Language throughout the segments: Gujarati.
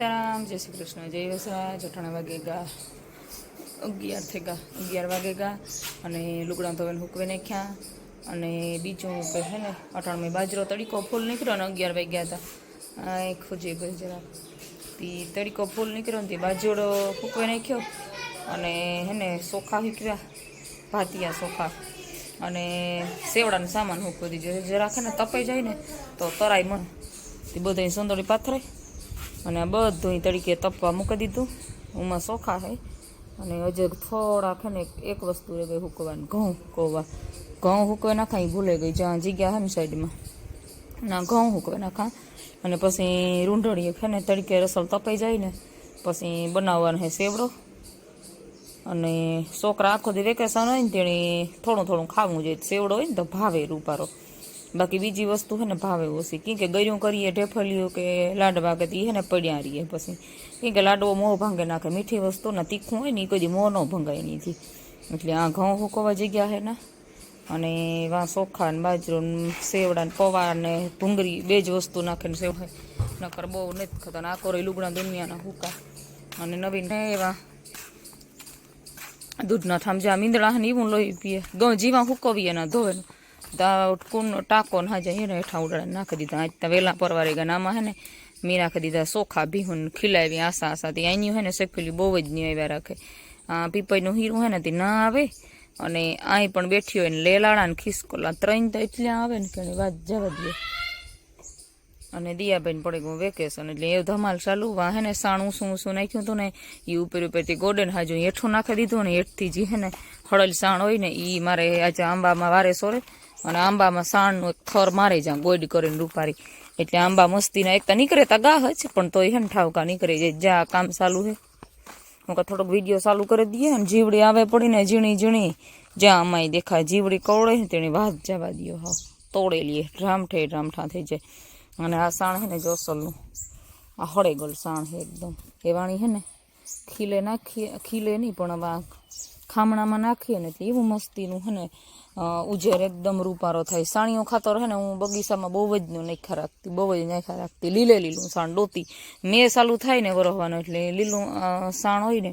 સીતારામ, જય શ્રી કૃષ્ણ, જય વસરા, જઠાણા વાગે ગા, અગિયાર થઈ ગયા અગિયાર વાગે ગયા અને લુગડા ધોઈને હુકવે નાખ્યા, અને બીજું કે છે ને અટાણમાં બાજરો તડીકો ફૂલ નીકળ્યો ને અગિયાર વાગ્યા હતા. આ ખોજી ગઈ જરા. તી તડીકો ફૂલ નીકળ્યો ને તે બાજરો હુકવી નાખ્યો, અને હે ને સોખા હુકવ્યા ભાતિયા સોખા. અને સેવડાનો સામાન હુકવી દીધો. જરાક છે ને તપાઈ જાય ને, તો તરાય મણ. તે બધા સુંદરી પાથરાય. અને બધું તરીકે તપવા મૂકી દીધું. ઉમાં ચોખા છે. અને હજે થોડાક ને એક વસ્તુ રહે ગઈ હુકવાનું. ઘઉં કોવા ઘઉં હુકવા નાખા એ ભૂલે ગઈ. જ્યાં જગ્યા છે સાઈડમાં. ના, ઘઉં હુકવા નાખા. અને પછી રૂંઢળીએ છે ને તરીકે રસોલ તપાઈ જાય ને, પછી બનાવવાનો છે સેવડો. અને છોકરા આખો દી વેકેશન હોય ને તેણે થોડું થોડું ખાવું જોઈએ. સેવડો હોય ને તો ભાવે રૂપારો. બાકી બીજી વસ્તુ છે ને ભાવે ઓછી. કેમ કે ગર્યું કરીએ ઢેફલિયું કે લાડવા કે એ છે ને પડ્યા રહીએ પછી. કેમ કે લાડવો મોં ભાંગે નાખે, મીઠી વસ્તુ ને તીખું હોય ને એ કદી મોં ન ભંગાય નહીંથી એટલે આ ઘઉં હુકવા જગ્યા હે ને, અને વા ચોખા ને બાજરો સેવડા ને પૌવા ને ભૂંગરી બે જ વસ્તુ નાખે ને સેવ નકર બહુ નથી ખાતા. આખો રહી લુગડા દુનિયાના હુકા. અને નવીન હે એવા દૂધના જ્યાં મીંદડા ને એવું લોહી પીએ. ઘઉં જીવા હુકવીએ ને ધોવે ને દા કુંડ ટાકો ને હાજે એને હેઠા ઉડાડે નાખી દીધા. આજ ત્યાં વહેલા પરવારે ગયા નામાં હે ને મી નાખી દીધા ચોખા ભીહુન ખીલાવી, આસા આસાથી અહીંયું હે ને શેફેલી બહુ જ નહીં આવ્યા રાખે. આ પીપાઈનું હીરું હે ને તે ના આવે અને અહીં પણ બેઠી હોય ને લેલાડા ને ખિસકોલા ત્રણ તો એટલે આવે ને કે વાત જવા દે. અને દિયાબેન પડે ગયું વેકેશન એટલે એ ધમાલ ચાલુ વા હે ને સાણું શું શું નાખ્યું હતું ને એ ઉપર ઉપરથી ગોડન હાજુ હેઠું નાખી દીધું ને હેઠથી જે હે ને હળલ સાણ હોય ને એ મારે આજે આંબામાં વારે સોરે અને આંબામાં સાણનું એક થર મારે જ્યાં ગોઈડ કરીને રૂપારી. એટલે આંબા મસ્તીના એક તો નીકળે તા ગાહ જ, પણ હે ને ઠાવકા નીકળે જાય જ્યાં કામ ચાલુ હે. હું કે થોડોક વીડિયો ચાલુ કરી દઈએ અને જીવડી આવે પડીને ઝીણી ઝીણી. જ્યાં અમાય દેખાય જીવડી કવડે ને તેની વાત જવા દો હા તોડેલી રામઠે રામઠા થઈ જાય. અને આ સાણ હે ને જોસલનું. આ હળેગલ સાણ હે એકદમ. એવાણી હે ને, ખીલે નાખીએ, ખીલે નહીં, પણ હવે ખામણામાં નાખીએ ને એટલે એવું મસ્તીનું હે ને ઉજેર એકદમ રૂપારો થાય. સાણીઓ ખાતર હે ને, હું બગીચામાં બહુ જ નાખ્યા રાખતી, બહુ જ નાખ્યા રાખતી. લીલે લીલું સાણ ડોતી મેં ચાલુ થાય ને વરસવાનું એટલે લીલું સાણ હોય ને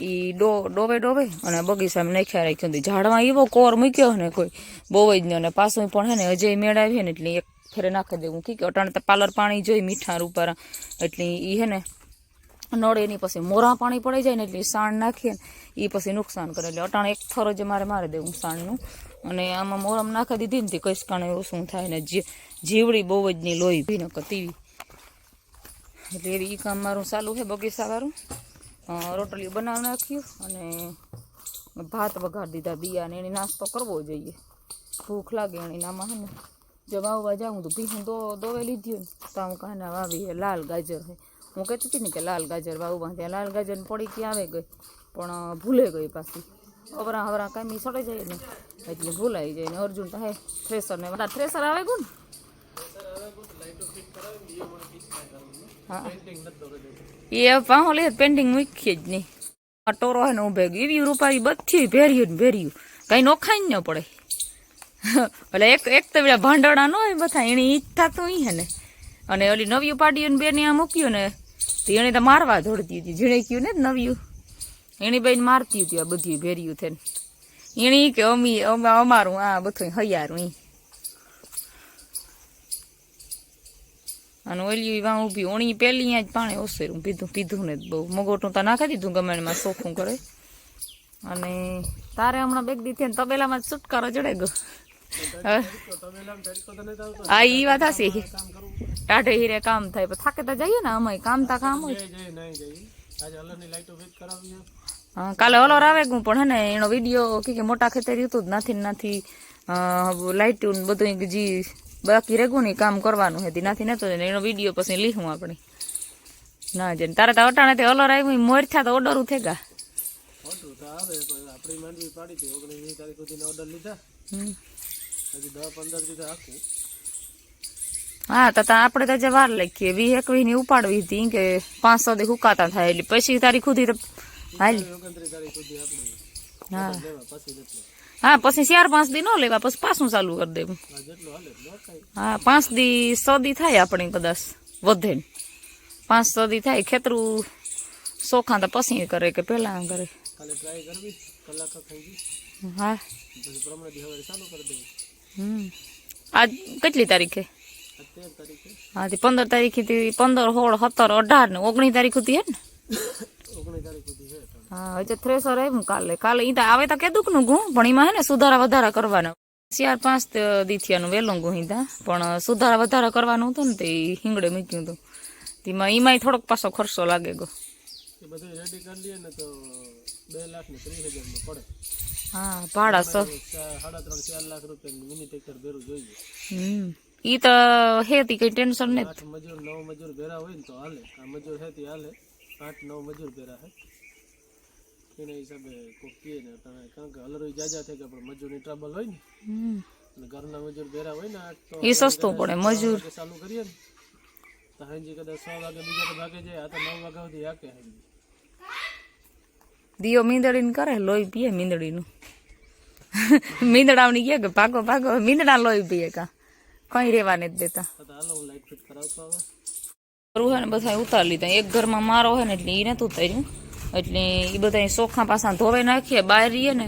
એ ડો, ડોવે ડોવે અને બગીચામાં નાખ્યા રાખ્યું હતી. ઝાડમાં એવો કોર મૂક્યો ને કોઈ, બહુ જ અને પાછું પણ હે ને અજય મેળાવીએ ને, એટલે એક ફેરે નાખી દેવું. કે અટાણે પાલર પાણી જોઈ, મીઠા રૂપારા. એટલે એ હે ને, નળે એની પછી મોરા પાણી પડી જાય ને, એટલે સાણ નાખીએ ને એ પછી નુકસાન કરે. એટલે અટાણે એક થરો જે મારે મારી દેવું સાણનું. અને આમાં મોરમ નાખી દીધી ને તે એવું શું થાય ને જીવડી બહુ જ ની લોહી ભી નકર એટલે એવી કામ મારું ચાલુ છે બગીચાવાળું રોટલી બનાવી નાખ્યું અને ભાત વઘારી દીધા બિયાને એની નાસ્તો કરવો જોઈએ. ભૂખ લાગે એની નામાં હે ને. જો વાવવા જાઉં તો ભીહું દો દોવે લીધી ને, તો હું કાને વાવી લાલ ગાજર હે. હું કહેતી હતી ને કે લાલ ગાજર વાવવા. ત્યાં લાલ ગાજર પડી ક્યાં આવે ગઈ? પણ ભૂલે ગઈ પાછી. અવરા હવરા કામી સડે જાય ને. એટલે ભૂલાઈ જાય ને. અર્જુન હે થ્રેસર ને બધા થ્રેસર આવે ગયું ને એ પાહો લે પેન્ટિંગ મૂકી જ નહીં. આ ટોરો હે ને ઉભે એવી રૂપારી બધી ભેર્યું ને ભેર્યું કઈ નોખાઈ ન પડે. એટલે એક એક તો પેલા ભાંડોળા ન હોય બધા, એની ઈ થતું ઈ હે ને. અને ઓલી નવ્યું પાડ્યું ને બેને આ મૂક્યું ને, તો એને તો મારવા દોડતી હતી ઝીણે કયું ને નવ્યું. એની બેન મારતી હતી આ બધી ભેર્યું થઈને. એની કે અમી અમે અમારું આ બધું હૈયારું ઈ. અને ઓલી વાં ઊભી ઓણી પેલી અહીંયા જ પાણી ઓસેરું પીધું પીધું ને બહુ. મગોટું તો નાખી દીધું ગમેણમાં સોખું કરે. અને તારે હમણાં બેગ દીધી ને તબેલામાં છુટકારો ચડે ગયો. હા ઈ વાત હશે ટાઢે હીરે કામ થાય પણ થાકે તો જઈએ ને અમે કામ તા કામ હોય. કાલે ઓલોર આવે ગું પણ હે ને એનો વીડિયો કે કે મોટા ખેતર હતું જ નાથી ને નાથી. લાઇટું ને બધું ઈ જી બાકી રેગું ને ઈ કામ કરવાનું હતી નાથી નતો ને એનો વીડિયો પછી લીહું આપણે. ના જઈને તારે તો અટાણે તે ઓલોર આવ્યું ઈ મોર થયા તો ઓર્ડર થઈ ગયા ઓર્ડર તો આવે પણ આપણી માંડવી પાડી હતી ઓગણીસમી તારીખ સુધીનો ઓર્ડર લીધા. હમ. હજી દસ પંદર દીધા આખું. હા તો તા આપણે તો જે વાર લખીએ. વી એકવી ની ઉપાડવી હતી કે પાંચ સો દી હુકાતા થાય એટલે પછી તારીખ સુધી તો હાલી. તારીખ હા. હા, પછી ચાર પાંચ દી ન લેવા, પછી પાછું ચાલુ કરી દેવું. હા, પાંચ દી સો દી થાય આપણે કદાચ વધે. પાંચ સદી થાય, ખેતરું સોખા તો પછી કરે કે પહેલા કરે. હા. દી આજ કેટલી તારીખે? તારીખે હા પંદર તારીખથી પંદર, સોળ, સત્તર, અઢાર ને ઓગણીસ તારીખ સુધી હે ને? હા હજુ થ્રેસર આવ્યું કાલે. કાલે ઈ તો આવે તો કેદુકનું ગું પણ એમાં હે ને સુધારા વધારા કરવાના. ચાર પાંચ દીથિયાનું વેલું ગું હીધા પણ સુધારા વધારા કરવાનું હતું ને તે હિંગડે મૂક્યું હતું. તેમાં એમાંય થોડોક પાછો ખર્ચો લાગે ગયો બધું રેડી કરી લઈએ ને તો બે લાખ ને ત્રીસ હજારનું પડે. હા ભાડા સ. સાડા ત્રણ ચાર લાખ રૂપિયાનું મિની ટ્રેક્ટર ભેરું જોઈએ. હમ ઈ તો હે તી કઈ ટેન્શન નથી મજૂર નવ મજૂર ભેરા હોય ને તો હાલે. આ મજૂર હે હાલે. આઠ નવ મજૂર ભેરા હે એના હિસાબે કોક કહે ને કારણ કે હલરોઈ જાજા થઈ ગયા પણ મજૂરની ટ્રબલ હોય ને. અને ઘરના મજૂર ભેરા હોય ને આઠ તો ઈ સસ્તું પડે મજૂર. ચાલુ કરીએ ને તો હાંજી કદાચ સો વાગે બીજા તો ભાગે જાય આ તો નવ વાગ્યા સુધી હાકે હાંજી. દિયો મીંદડીને કરે લોહી પીએ મીંદડીનું. મીંદડાવની કહે કે ભાગો ભાગો મીંદડા લોહી પીએ કા. કઈ રેવા નથી દેતા. હાલો લાઈટ ફિટ કરાવતો હવે કરવું હોય ને બધા ઉતારી લીધા. એક ઘરમાં મારો હોય ને એટલે એ નથી ઉતાર્યું એટલે એ બધા સોખા પાસા ધોવે નાખીએ, બહાર રહીએ ને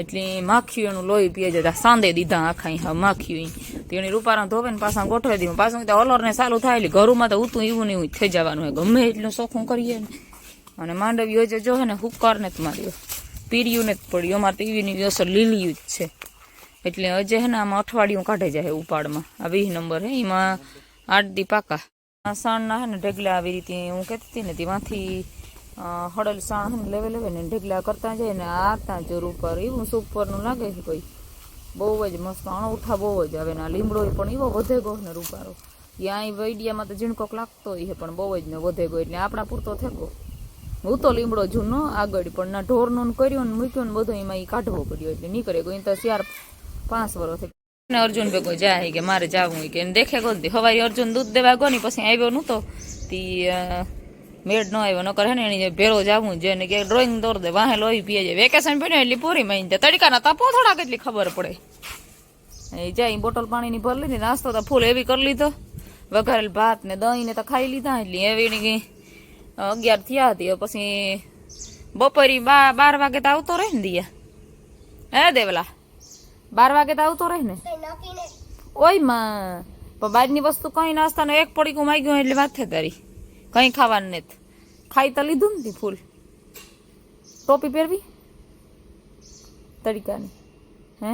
એટલે માખીઓનું લોહી પીએ જતા સાંદે દીધા આખા હા માખીઓ તેની રૂપારા ધોવે ને પાછા ગોઠવી દીધું પાછું તો હલર ને ચાલુ થાય એટલે ઘરમાં તો ઉતું એવું ને એવું થઈ જવાનું હોય. ગમે એટલું ચોખ્ખું કરીએ ને. અને માંડવીઓ જે જો ને હુક્કર ને જ માર્યો. પીર્યું ને જ પડ્યું. અમારે ટીવીની અસર લીલી જ છે. એટલે હજે હે ને આમાં અઠવાડિયું કાઢે જાય ઉપાડમાં. આ વીસ નંબર હે. એમાં આઠ દી પાકા. સાણના હે ને ઢગલા આવી રીતે હું કહેતી હતી ને તેમાંથી હળલ સાણ હે ને લેવે લેવે ને ઢગલા કરતા જાય ને આ ત્યાં જોર ઉપર. એવું સુપરનું લાગે છે કોઈ. બહુ જ મસ્ત અણઉઠા બહુ જ આવે ને લીમડો પણ એવો વધે ગયો ને રૂપારો. ત્યાં વૈડિયામાં તો ઝીણકોક લાગતો હોય પણ બહુ જ ને વધે ગયો એટલે આપણા પૂરતો થેકો હું તો લીમડો જૂનો આગળ પણ ના ઢોરનું કર્યો ને મૂક્યું ને બધું એમાં એ કાઢવો પડ્યો એટલે નીકળે ગયો. તો ચાર પાંચ વર્ષ ને અર્જુન ભેગો જાય કે મારે જવું કે દેખે ગો હવારી અર્જુન દૂધ દેવા ગયો ને પછી આવ્યો નહોતો, તી મેડ ન આવ્યો, નકર કરે ને એની ભેરો જાવું છે ને કે ડ્રોઈંગ દોર દે, વાહે લોહી પીએ જાય વેકેશન પીને એટલી પૂરી માં તડકાના તાપો થોડાક એટલી ખબર પડે. એ જાય બોટલ પાણીની ભરી લીધી, નાસ્તો તો ફૂલ એવી કરી લીધો. વઘારેલ ભાત ને દહીં ને તો ખાઈ લીધા, એટલે એવી ની કઈ અગિયાર થયા હતી પછી બપોરી બાર વાગે તો આવતો રહે ને દિયા. હે દેવલા? બાર વાગે તો આવતો રહે ને? ઓયમાં પણ બહારની વસ્તુ કઈ નાસ્તાનો એક પડીકું માગ્યું એટલે વાત કરી કઈ ખાવાનું નથી. ખાઈ તો લીધું ને ફૂલ. ટોપી પહેરવી? તરીકાની. હે?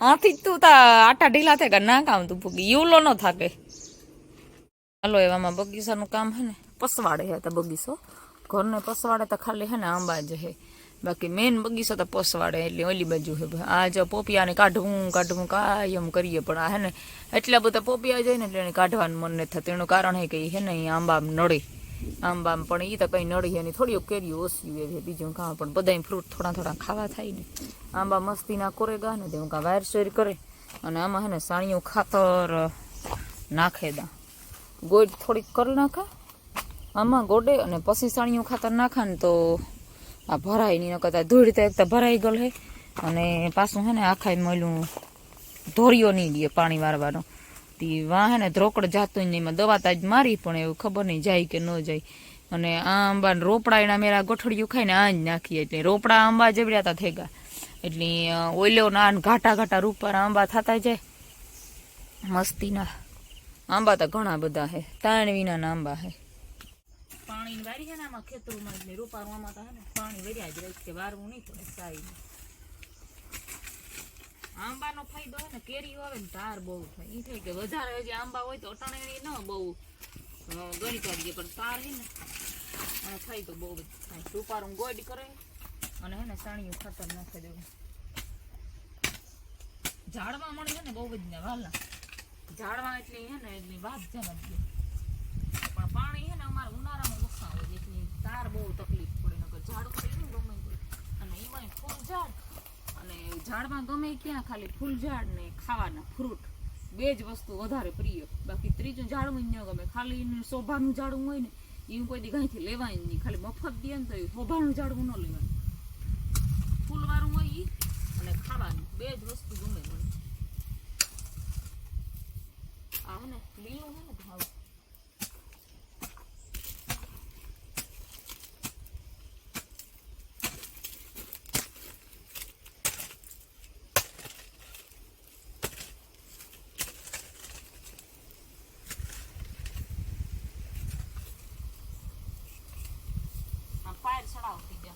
આથી જ તું તા આટા ઢીલા થાય ના કામ તું ભૂગી. યુલો ન થાકે. હાલો એવામાં બગીચાનું કામ હે ને. પસવાડે હે તો બગીચો. ઘરને પસવાડે તો ખાલી હે ને આંબા જ હે. બાકી મેન બગીચો તો પોસવાડે એટલે ઓલી બાજુ છે. આ જો પોપિયાને કાઢવું કાઢવું, કાયમ કરીએ પણ આ હે ને, એટલા બધા પોપિયા જાય ને એટલે એને કાઢવાનું મન નથી થતું. એનું કારણ હે કે હે ને આંબામ આંબા નડે આંબામ પણ એ તો કંઈ નડી એની થોડી કેરી ઓછી એવી બીજું કાં પણ. બધા ફ્રૂટ થોડા થોડા ખાવા થાય ને. આંબા મસ્તીના કોરેગા ને તેવું કાં વાયર શેર કરે. અને આમાં હે ને સાણિયું ખાતર નાખે દા ગોળ થોડીક કરી નાખા. આમાં ગોડે અને પછી સાણિયું ખાતર નાખા ને તો આ ભરાય નહીં કરતા ધૂળ તો એક તો ભરાઈ ગયેલ હે. અને પાછું હે ને આખા મળ્યું ધોર્યો નહીં દે પાણી વારવાનો તે વાહ ને ધ્રોકડ જાતું નહીં એમાં દવા તાજ મારી પણ એવું ખબર નહીં જાય કે ન જાય. અને આ આંબા રોપડા એના મેરા ગોઠડિયું ખાઈને આ જ નાખીએ એટલે રોપડા આંબા જબડ્યા થઈ ગયા એટલે ઓઈલો ના ઘાટા ઘાટા રૂપારા આંબા થતા જાય. મસ્તીના. આંબા તો ઘણા બધા હે, તાણ વિના આંબા હે. પાણી વારી છે ને આમાં ખેતરોમાં એટલે રોપારું આમાં તો ને પાણી વર્યા જ રહી કે વારવું નહીં પડે સારી આંબાનો ફાયદો હોય ને કેરીઓ આવે ને તાર બહુ થાય. એ થાય કે વધારે હજી આંબા હોય તો અટાણે ન બહુ ગણી કાઢીએ, પણ તાર છે ને અને ફાયદો બહુ જ થાય. રૂપારું ગોડ કરે અને હે ને સાણિયું ખાતર નાખી દેવું. ઝાડમાં મળે છે ને બહુ જ ને વાલા. ઝાડમાં એટલી હે ને એટલી વાત જવા દે પણ પાણી હે ને અમારે ઉનાળામાં ઓછા હોય તાર બહુ તકલીફ પડે, નકર ઝાડ ઉપર એનું ગમે અને એમાં ફૂલ ઝાડ. અને ઝાડમાં ગમે ક્યાં ખાલી ફૂલ ઝાડ ને ખાવાના ફ્રૂટ બે જ વસ્તુ વધારે પ્રિય. બાકી ત્રીજું ઝાડવું ન ગમે. ખાલી એનું શોભાનું ઝાડવું હોય ને એવું કોઈ દી કાંઈથી લેવાય નહીં ખાલી મફત દે ને તો એ શોભાનું ઝાડવું ન લેવાય. ફૂલવાળું હોય એ અને ખાવાનું. બે જ વસ્તુ ગમે મને. આવે ને, લીલું હોય ને? 吃了我睡觉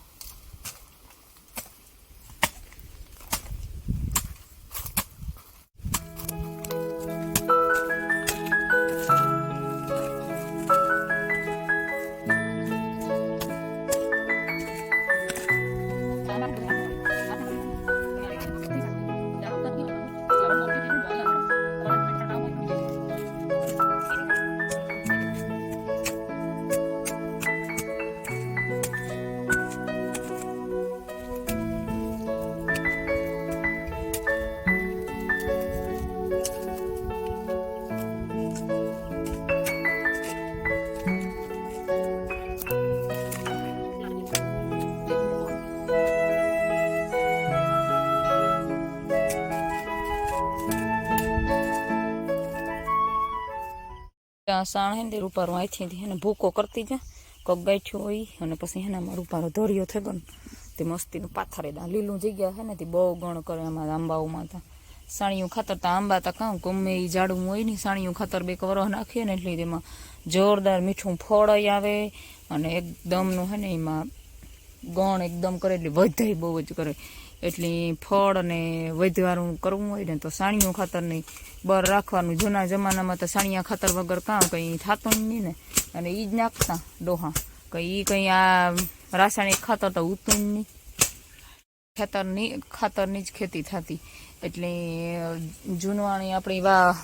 ત્યાં સાણ હે ને તે રૂપારો અહીંથી એને ભૂકો કરતી જા. કોક ગાંઠ્યો હોય અને પછી એનામાં રૂપારો ધોરિયો થઈ ગયો તે મસ્તીનું પાથરે દા લીલું જગ્યા હે ને તે બહુ ગણ કરે આમાં આંબાઓમાં તા. સાણિયું ખાતર તો આંબા તા કાં ગમે એ જાડું હોય ને સાણિયું ખાતર બે વરસ નાખીએ ને એટલે તેમાં જોરદાર મીઠું ફળ આવે અને એકદમનું હે ને એમાં ગણ એકદમ કરે એટલે વધાય બહુ જ કરે. એટલે ફળ અને વધવાનું કરવું હોય ને તો સાણિયું ખાતર નહીં. બર રાખવાનું. જૂના જમાનામાં તો સાણિયા ખાતર વગર કાં કંઈ થતું નહીં ને. અને એ જ નાખતા ડોહા. કંઈ એ કંઈ આ રાસાયણિક ખાતર તો ઉતું નહીં. ખેતરની, ખાતરની જ ખેતી થતી. એટલે જૂનવાણી આપણી વા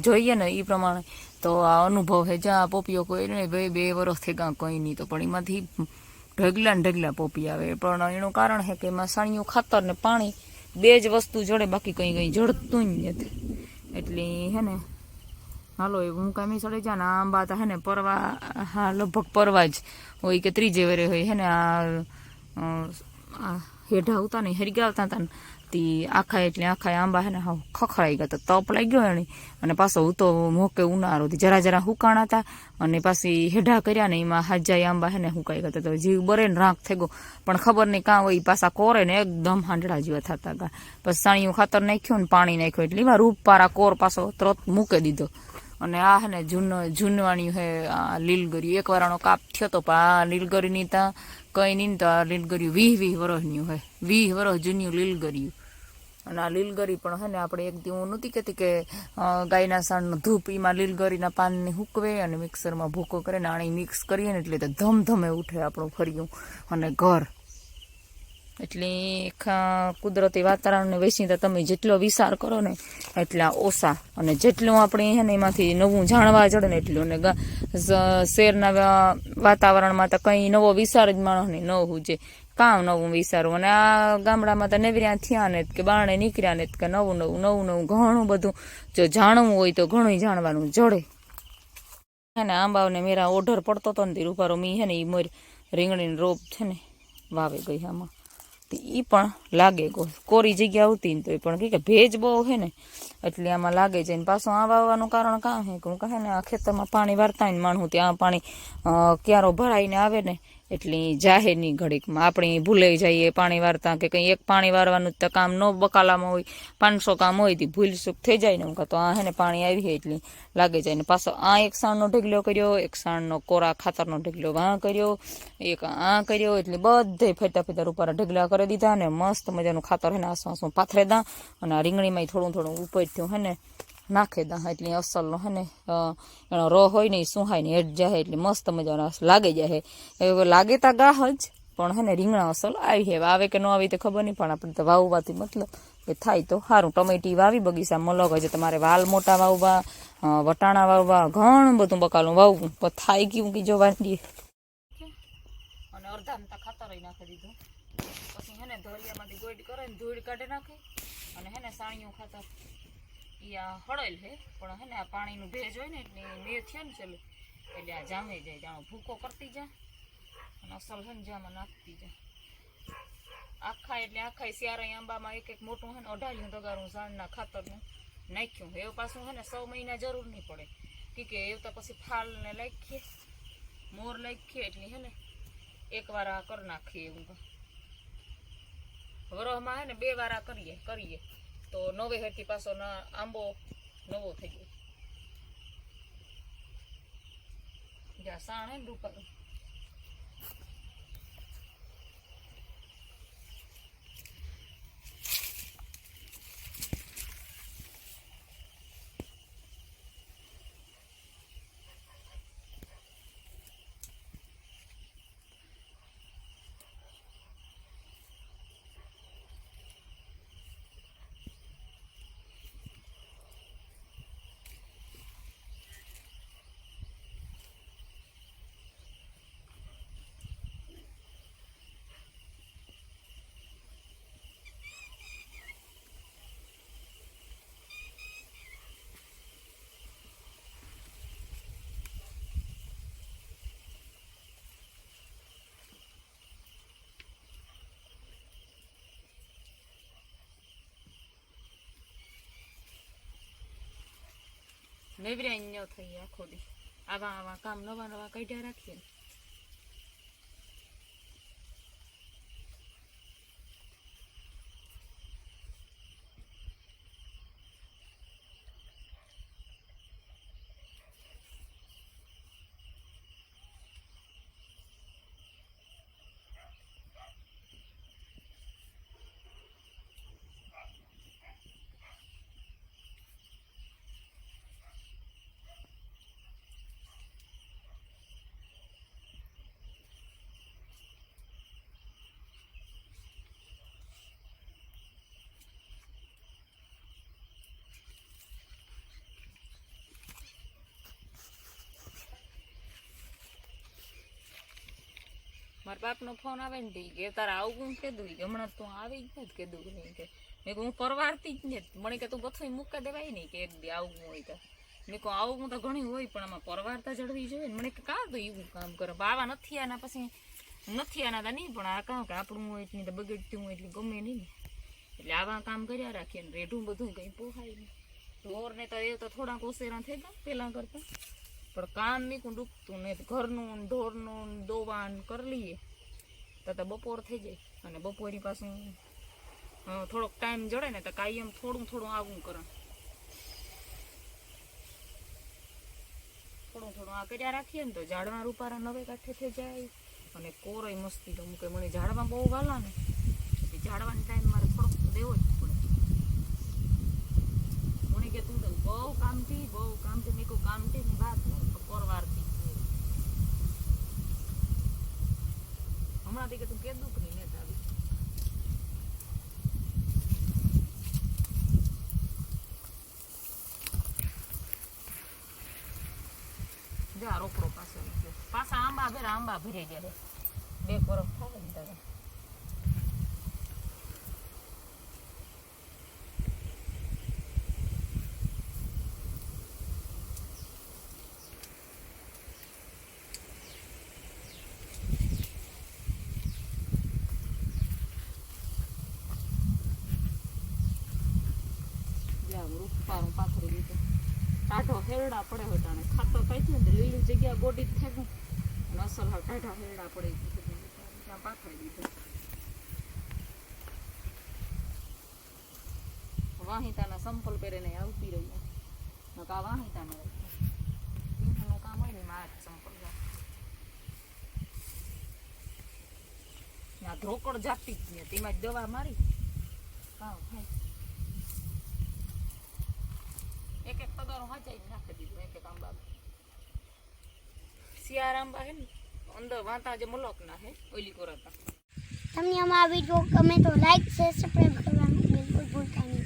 જોઈએ ને એ પ્રમાણે તો આ અનુભવ છે જ્યાં પોપીઓ કોઈ ને બે બે વર્ષથી ગયા કંઈ નહીં તો પણ એમાંથી ઢગલા ને ઢગલા પોપી આવે. પણ એનું કારણ છે કે એમાં સાણિયું ખાતર ને પાણી બે જ વસ્તુ જડે, બાકી કંઈ કંઈ જડતું જ નથી. એટલે હે ને, હાલો, એ હું કામી ચડી જા ને આંબા હે ને, પરવા, હા, લગભગ પરવા જ હોય કે ત્રીજે વરે હોય. હે ને, આ હેઢા આવતા ને હરગાવતા હતા ને તી આખા એટલે આખા આંબા હે ને હાવ ખખડાઈ ગયા તો તપ લાગ્યો એને અને પાછો હું તો મોકે ઉનાળો હતી જરા જરા હુકાણા હતા અને પાછી હેઢા કર્યા ને એમાં હાજાઈ આંબા હે ને હુકાઈ ગયા તો જીવ બરે ને રાખ થઈ ગયો પણ ખબર નહીં કાં હોય પાછા કોરે ને એકદમ હાંડળા જેવા થતા હતા પછી સાણીયું ખાતર નાખ્યું ને પાણી નાખ્યું એટલે એમાં રૂપ પારા કોર પાછો તરત મૂકી દીધો અને આ હે ને જૂન જૂનવાણી હે, આ લીલગરી. એક વારાનો કાપ થયો તો પણ આ લીલગરીની ત્યાં કઈ નહીં તો આ લીલગર્યું વીહ વીહ વર્ષનું હોય વીહ વરસ જૂન્યું લીલગર્યું અને આ લીલગરી પણ હે ને આપણે એક દી હું નહોતી કહેતી કે ગાયના સાણનો ધૂપ એમાં લીલગરીના પાનને હૂકવે અને મિક્સરમાં ભૂકો કરે ને આણી મિક્સ કરીએ ને એટલે ધમધમે ઉઠે આપણું ફર્યું અને ઘર. એટલે કુદરતી વાતાવરણને વેચીને તમે જેટલો વિચાર કરો ને એટલા ઓછા. અને જેટલું આપણે હે ને એમાંથી નવું જાણવા જડે ને એટલું. અને શહેરના વાતાવરણમાં તો કંઈ નવો વિચાર જ માણસને ન હુજે. કામ નવું વિચારવું અને આ ગામડામાં તો નેવર્યા થયા ને કે બારણે નીકળ્યા ને કે નવું નવું નવું નવું, ઘણું બધું. જો જાણવું હોય તો ઘણું જાણવાનું જડે. હે ને મેરા ઓઢર પડતો હતો ને તે રૂપારો મી હે ને એ મોર રીંગણીનો રોપ છે ને, વાવે ગઈ આમાં. ઈ પણ લાગે કોરી જગ્યા આવતી ને તો એ પણ કે ભેજ બહુ હે ને, એટલે આમાં લાગે છે ને પાછું આ વાવવાનું કારણ કાં હે? કે હું કહે ને, આ ખેતરમાં પાણી વારતા ને માણું ત્યાં પાણી ક્યારો ભરાઈને આવે ને એટલે જાહેરની ઘડીકમાં. આપણે ભૂલાઈ જઈએ પાણી વારતા કે કંઈ એક પાણી વારવાનું તો કામ ન બકાલામાં હોય. પાંચસો કામ હોય તે ભૂલ ચૂક થઈ જાય ને એમ તો આ હે ને પાણી આવી એટલે લાગે જાય ને પાછો આ એક સાણનો ઢગલો કર્યો, એક સાણનો કોરા ખાતરનો ઢગલો આ કર્યો, એક આ કર્યો એટલે બધે ફેટા ફેટા ઉપર ઢગલા કરી દીધા ને મસ્ત મજાનું ખાતર હે ને આસું પાથરે દા અને આ રીંગણીમાં થોડું થોડું ઉપર થયું હે ને નાખે દા એટલે અસલનો હે ને એનો રો હોય ને એ સુહાય ને હેઠ જાય એટલે મસ્ત મજાનો લાગે જાય એ લાગે તા ગાહ જ પણ હે ને રીંગણા અસલ આવી હે. આવે કે ન આવી તે ખબર નહીં, પણ આપણે તો વાવવાથી મતલબ કે થાય તો સારું. ટમેટી વાવી, બગીચામાં મલક હશે તમારે વાલ મોટા વાવવા વટાણા વાવવા, ઘણું બધું બકાલું વાવવું. પણ થાય કેવું કે જો વાંડીએ. અને અડધા મતા ખાતર નાખી દીધું. પછી હે ને ધોરિયામાંથી ગોઈડ કરે ધૂળ કાઢી નાખે. અને હે ને સાણિયું ખાતર. ઈ આ હળેલ હે, પણ હે ને આ પાણીનું ભેજ હોય ને એટલે મેં થયો ને ચલો એટલે આ જામે જાય, જાણો ભૂકો કરતી જા, અને અસલ છે ને જામાં નાખતી જા. આખા એટલે આખા શિયાળા આંબામાં એક એક મોટું હે ને અઢારિયું તગારું ઝાડના ખાતરનું નાખ્યું એવું પાછું હે ને સો મહિના જરૂર નહીં પડે. કે કે એવું તો પછી ફાલ ને લાખીએ મોર લાખીએ એટલે હે ને એક વાર આ કરી નાખીએ એવું. તો વરસમાં હે ને બે વાર આ કરીએ કરીએ. તો નવે હેઠી પાછો આંબો નવો થઈ ગયો. જ્યાં સાણ હે નેવરા ન્યો થઈ આખો દી આવા આવા કામ નવા નવા કાઢ્યા રાખીએ. મારા બાપનો ફોન આવે ને તો ઈ કે, તારે આવું હું કીધું ઈ કે હમણાં તું આવી જ નથી કીધું કે નહીં કે. મેં કહું, હું પરવારતી જ ને મને કે, તું બધું મૂકા દેવાય નહીં કે એક દી આવું હોય તો. મેં કહું આવું હું તો ઘણી હોય, પણ આમાં પરવારતા જળવી જોઈએ ને. મને કે, કાં તો એવું કામ કરે? બાવા નથી આના પછી, નથી આના તા નહીં, પણ આ કામ કે આપણું હોય એટલી તો બગડતી હોય એટલી ગમે નહીં ને. એટલે આવા કામ કર્યા રાખીએ ને, રેઢું બધું કંઈ પોહાય નહીં. ઢોરને તો એ તો થોડાક ઓસેરા થઈ ગયા પહેલાં કરતાં. પણ કામ મીકું ડૂબતું ને ઘરનું ને ઢોરનું ને દોવાન કરી લઈએ. તો બપોર થઈ જાય અને બપોરની પાછું થોડોક ટાઈમ જડે ને તો કાયમ થોડું થોડું આવું કરે. થોડું થોડું આ કર્યા રાખીએ ને તો ઝાડવા રૂપારા નવે કાંઠે થઈ જાય અને કોરોય મસ્તી તો મૂકે મને ઝાડમાં બહુ વાલા ને ઝાડવાની ટાઈમ મારે થોડોક દેવો જ પડે. મને કે તું તો બહુ કામથી બહુ કામથી, મેં કહું કામથી ની વાત પરવારતી હમણાંથી કે તું કે દુઃખ નહીં નેતા આવી? જા રોકડો પાસે. પાછા આંબા ભેરા, આંબા ભરી ગયા બે પરબ થાય ને હેરડા પડે હોય તાણે. ખાતર પાથર્યું ને લીલી જગ્યા ગોડી ગઈ અને અસલ હાવ કાઢા હેરડા પડે. ત્યાં પાથરી દીધું. વાહિતાના સંપલ પહેરીને આવતી રહી નકા વાહિતાને પીઠનું કામ હોય ને મારા સંપલ ત્યાં ધ્રોકડ જાતી જ ને તેમાં દવા મારી. કામ થાય. એક એક તગારો જ નાખી દીધું એક એક આંબા શિયાર આંબા હે ને અંદર વાંતા જે મલોકના હે ઓલી કોરાતા. તમને અમારા વીડિયો ગમે તો લાઈક શેર સબસ્ક્રાઈબ કરવાનું બિલકુલ ભૂલતા નહીં.